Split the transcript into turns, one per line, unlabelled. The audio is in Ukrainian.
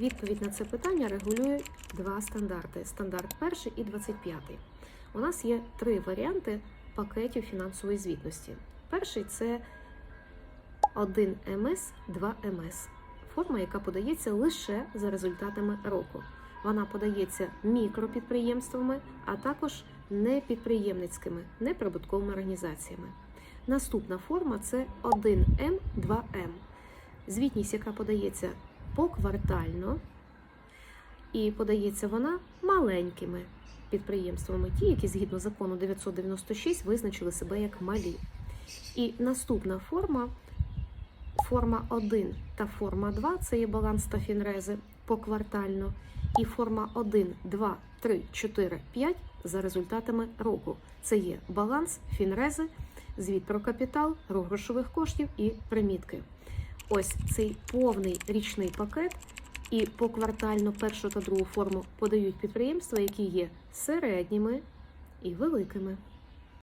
Відповідь на це питання регулюють два стандарти: стандарт перший і 25. У нас є три варіанти пакетів фінансової звітності. Перший це 1 МС, 2 МС. Форма, яка подається лише за результатами року. Вона подається мікропідприємствами, а також непідприємницькими, неприбутковими організаціями. Наступна форма це 1М, 2М. Звітність, яка подається поквартально, і подається вона маленькими підприємствами, ті, які згідно закону 996 визначили себе як малі. І наступна форма, форма 1 та форма 2 це є баланс та фінрези поквартально. І форма 1, 2, 3, 4, 5 за результатами року. Це є баланс, фінрези, звіт про капітал, рух грошових коштів і примітки. Ось цей повний річний пакет і поквартально першу та другу форму подають підприємства, які є середніми і великими.